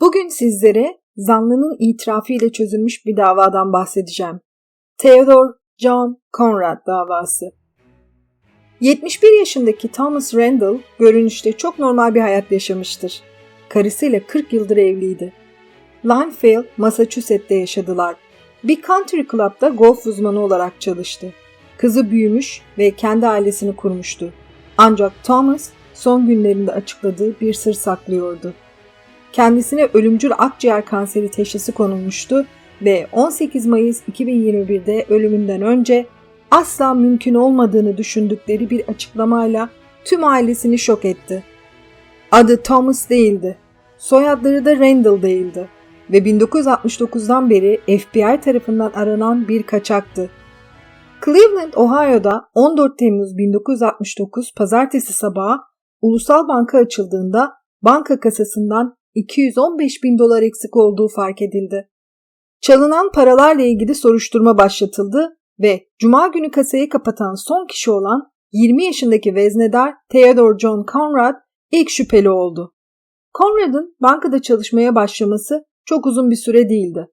Bugün sizlere zanlının itirafı ile çözülmüş bir davadan bahsedeceğim. Theodore John Conrad davası. 71 yaşındaki Thomas Randall görünüşte çok normal bir hayat yaşamıştır. Karısıyla 40 yıldır evliydi. Lineville, Massachusetts'te yaşadılar. Bir country club'da golf uzmanı olarak çalıştı. Kızı büyümüş ve kendi ailesini kurmuştu. Ancak Thomas son günlerinde açıkladığı bir sır saklıyordu. Kendisine ölümcül akciğer kanseri teşhisi konulmuştu ve 18 Mayıs 2021'de ölümünden önce asla mümkün olmadığını düşündükleri bir açıklamayla tüm ailesini şok etti. Adı Thomas değildi. Soyadları da Randall değildi ve 1969'dan beri FBI tarafından aranan bir kaçaktı. Cleveland, Ohio'da 14 Temmuz 1969 pazartesi sabahı ulusal banka açıldığında banka kasasından 215 bin dolar eksik olduğu fark edildi. Çalınan paralarla ilgili soruşturma başlatıldı ve Cuma günü kasayı kapatan son kişi olan 20 yaşındaki veznedar Theodore John Conrad ilk şüpheli oldu. Conrad'ın bankada çalışmaya başlaması çok uzun bir süre değildi.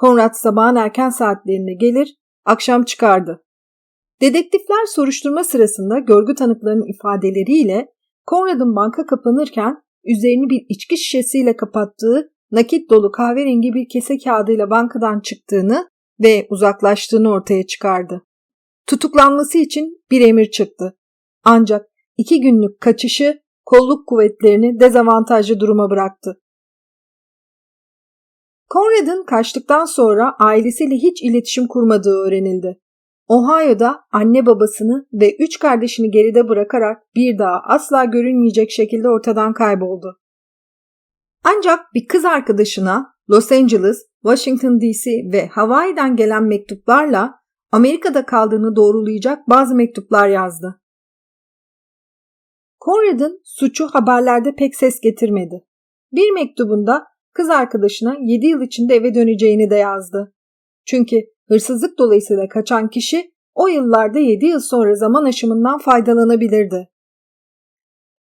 Conrad sabahın erken saatlerinde gelir, akşam çıkardı. Dedektifler soruşturma sırasında görgü tanıklarının ifadeleriyle Conrad'ın banka kapanırken üzerini bir içki şişesiyle kapattığı nakit dolu kahverengi bir kese kağıdıyla bankadan çıktığını ve uzaklaştığını ortaya çıkardı. Tutuklanması için bir emir çıktı. Ancak iki günlük kaçışı kolluk kuvvetlerini dezavantajlı duruma bıraktı. Conrad'ın kaçtıktan sonra ailesiyle hiç iletişim kurmadığı öğrenildi. Ohio'da anne babasını ve üç kardeşini geride bırakarak bir daha asla görünmeyecek şekilde ortadan kayboldu. Ancak bir kız arkadaşına Los Angeles, Washington DC ve Hawaii'den gelen mektuplarla Amerika'da kaldığını doğrulayacak bazı mektuplar yazdı. Conrad'ın suçu haberlerde pek ses getirmedi. Bir mektubunda kız arkadaşına 7 yıl içinde eve döneceğini de yazdı. Çünkü hırsızlık dolayısıyla kaçan kişi o yıllarda 7 yıl sonra zaman aşımından faydalanabilirdi.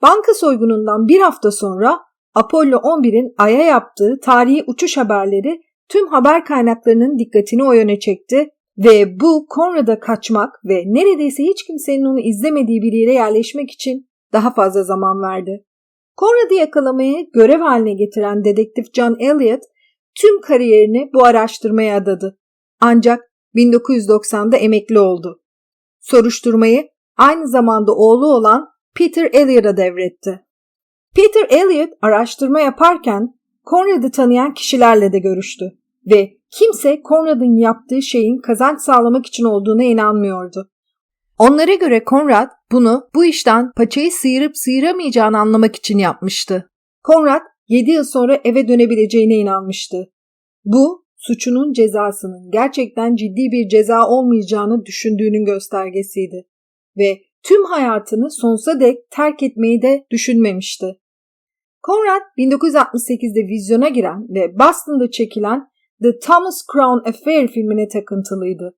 Banka soygunundan bir hafta sonra Apollo 11'in Ay'a yaptığı tarihi uçuş haberleri tüm haber kaynaklarının dikkatini o yöne çekti ve bu Conrad'a kaçmak ve neredeyse hiç kimsenin onu izlemediği bir yere yerleşmek için daha fazla zaman verdi. Conrad'ı yakalamayı görev haline getiren dedektif John Elliot tüm kariyerini bu araştırmaya adadı. Ancak 1990'da emekli oldu. Soruşturmayı aynı zamanda oğlu olan Peter Elliott'a devretti. Peter Elliott araştırma yaparken Conrad'ı tanıyan kişilerle de görüştü ve kimse Conrad'ın yaptığı şeyin kazanç sağlamak için olduğuna inanmıyordu. Onlara göre Conrad bunu bu işten paçayı sıyırıp sıyıramayacağını anlamak için yapmıştı. Conrad 7 yıl sonra eve dönebileceğine inanmıştı. Bu suçunun cezasının gerçekten ciddi bir ceza olmayacağını düşündüğünün göstergesiydi ve tüm hayatını sonsuza dek terk etmeyi de düşünmemişti. Conrad 1968'de vizyona giren ve Boston'da çekilen The Thomas Crown Affair filmine takıntılıydı.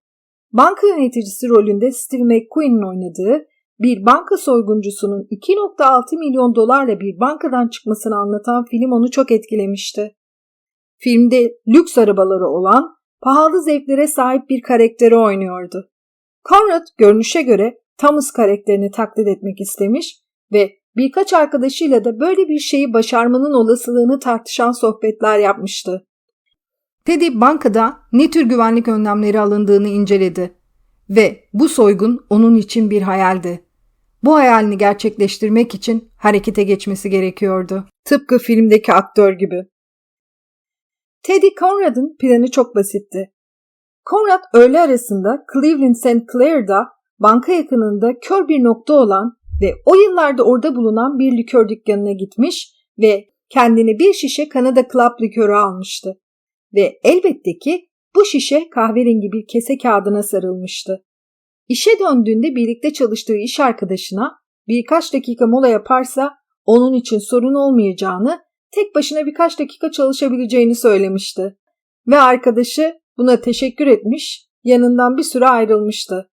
Banka yöneticisi rolünde Steve McQueen'in oynadığı bir banka soyguncusunun 2.6 milyon dolarla bir bankadan çıkmasını anlatan film onu çok etkilemişti. Filmde lüks arabaları olan, pahalı zevklere sahip bir karakteri oynuyordu. Conrad görünüşe göre Thomas karakterini taklit etmek istemiş ve birkaç arkadaşıyla da böyle bir şeyi başarmanın olasılığını tartışan sohbetler yapmıştı. Teddy bankada ne tür güvenlik önlemleri alındığını inceledi ve bu soygun onun için bir hayaldi. Bu hayalini gerçekleştirmek için harekete geçmesi gerekiyordu. Tıpkı filmdeki aktör gibi. Teddy Conrad'ın planı çok basitti. Conrad öğle arasında Cleveland St. Clair'da banka yakınında kör bir nokta olan ve o yıllarda orada bulunan bir likör dükkanına gitmiş ve kendine bir şişe Kanada Club likörü almıştı. Ve elbette ki bu şişe kahverengi bir kese kağıdına sarılmıştı. İşe döndüğünde birlikte çalıştığı iş arkadaşına birkaç dakika mola yaparsa onun için sorun olmayacağını tek başına birkaç dakika çalışabileceğini söylemişti. Ve arkadaşı buna teşekkür etmiş, yanından bir süre ayrılmıştı.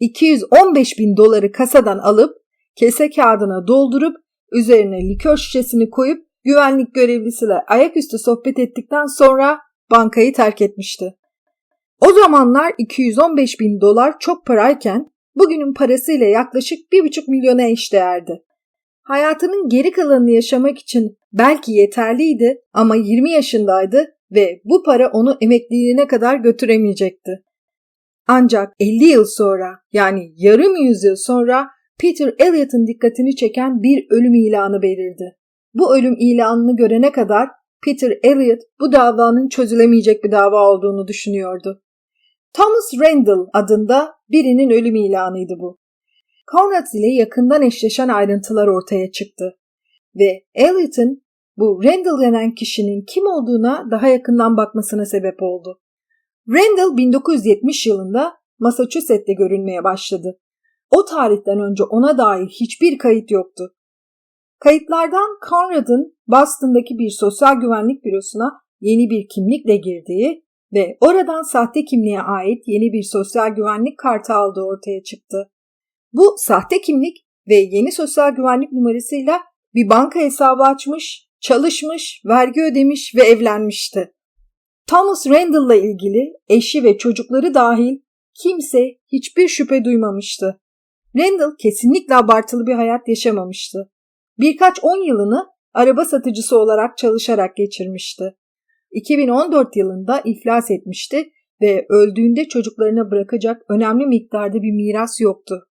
215 bin doları kasadan alıp kese kağıdına doldurup üzerine likör şişesini koyup güvenlik görevlisiyle ayaküstü sohbet ettikten sonra bankayı terk etmişti. O zamanlar 215 bin dolar çok parayken bugünün parasıyla yaklaşık 1,5 milyona eşdeğerdi. Hayatının geri kalanını yaşamak için belki yeterliydi ama 20 yaşındaydı ve bu para onu emekliliğine kadar götüremeyecekti. Ancak 50 yıl sonra yani yarım yüzyıl sonra Peter Elliot'ın dikkatini çeken bir ölüm ilanı belirdi. Bu ölüm ilanını görene kadar Peter Elliot bu davanın çözülemeyecek bir dava olduğunu düşünüyordu. Thomas Randall adında birinin ölüm ilanıydı bu. Conrad ile yakından eşleşen ayrıntılar ortaya çıktı ve Elliot'ın bu Randall denen kişinin kim olduğuna daha yakından bakmasına sebep oldu. Randall 1970 yılında Massachusetts'te görünmeye başladı. O tarihten önce ona dair hiçbir kayıt yoktu. Kayıtlardan Conrad'ın Boston'daki bir sosyal güvenlik bürosuna yeni bir kimlikle girdiği ve oradan sahte kimliğe ait yeni bir sosyal güvenlik kartı aldığı ortaya çıktı. Bu sahte kimlik ve yeni sosyal güvenlik numarasıyla bir banka hesabı açmış, çalışmış, vergi ödemiş ve evlenmişti. Thomas Randall'la ilgili eşi ve çocukları dahil kimse hiçbir şüphe duymamıştı. Randall kesinlikle abartılı bir hayat yaşamamıştı. Birkaç on yılını araba satıcısı olarak çalışarak geçirmişti. 2014 yılında iflas etmişti ve öldüğünde çocuklarına bırakacak önemli miktarda bir miras yoktu.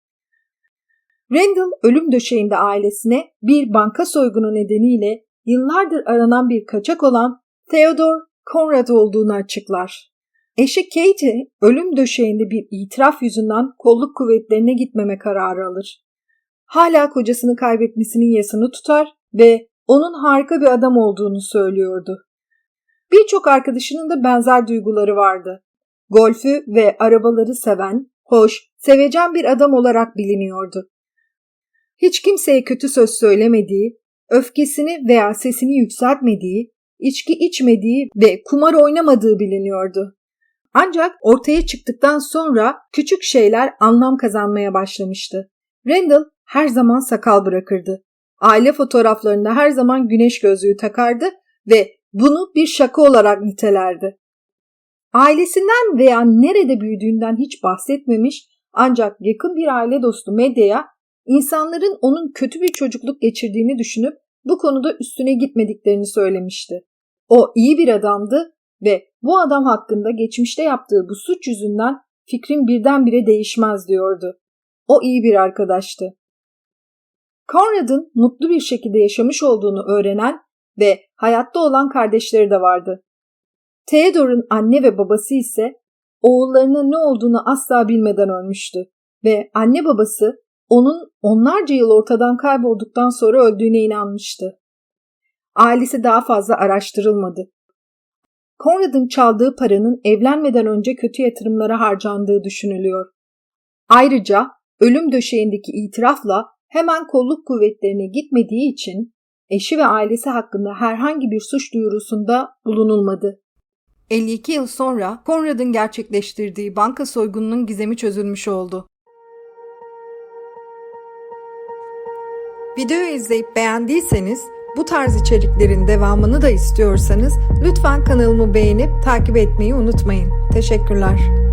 Randall ölüm döşeğinde ailesine bir banka soygunu nedeniyle yıllardır aranan bir kaçak olan Theodore Conrad olduğunu açıklar. Eşi Katie ölüm döşeğinde bir itiraf yüzünden kolluk kuvvetlerine gitmeme kararı alır. Hala kocasını kaybetmesinin yasını tutar ve onun harika bir adam olduğunu söylüyordu. Birçok arkadaşının da benzer duyguları vardı. Golfü ve arabaları seven, hoş, sevecen bir adam olarak biliniyordu. Hiç kimseye kötü söz söylemediği, öfkesini veya sesini yükseltmediği, içki içmediği ve kumar oynamadığı biliniyordu. Ancak ortaya çıktıktan sonra küçük şeyler anlam kazanmaya başlamıştı. Randall her zaman sakal bırakırdı. Aile fotoğraflarında her zaman güneş gözlüğü takardı ve bunu bir şaka olarak nitelerdi. Ailesinden veya nerede büyüdüğünden hiç bahsetmemiş ancak yakın bir aile dostu medyaya insanların onun kötü bir çocukluk geçirdiğini düşünüp bu konuda üstüne gitmediklerini söylemişti. O iyi bir adamdı ve bu adam hakkında geçmişte yaptığı bu suç yüzünden fikrim birdenbire değişmez diyordu. O iyi bir arkadaştı. Conrad'ın mutlu bir şekilde yaşamış olduğunu öğrenen ve hayatta olan kardeşleri de vardı. Theodore'un anne ve babası ise oğullarının ne olduğunu asla bilmeden ölmüştü ve anne babası onun onlarca yıl ortadan kaybolduktan sonra öldüğüne inanmıştı. Ailesi daha fazla araştırılmadı. Conrad'ın çaldığı paranın evlenmeden önce kötü yatırımlara harcandığı düşünülüyor. Ayrıca ölüm döşeğindeki itirafla hemen kolluk kuvvetlerine gitmediği için eşi ve ailesi hakkında herhangi bir suç duyurusunda bulunulmadı. 52 yıl sonra Conrad'ın gerçekleştirdiği banka soygununun gizemi çözülmüş oldu. Videoyu izleyip beğendiyseniz bu tarz içeriklerin devamını da istiyorsanız lütfen kanalımı beğenip takip etmeyi unutmayın. Teşekkürler.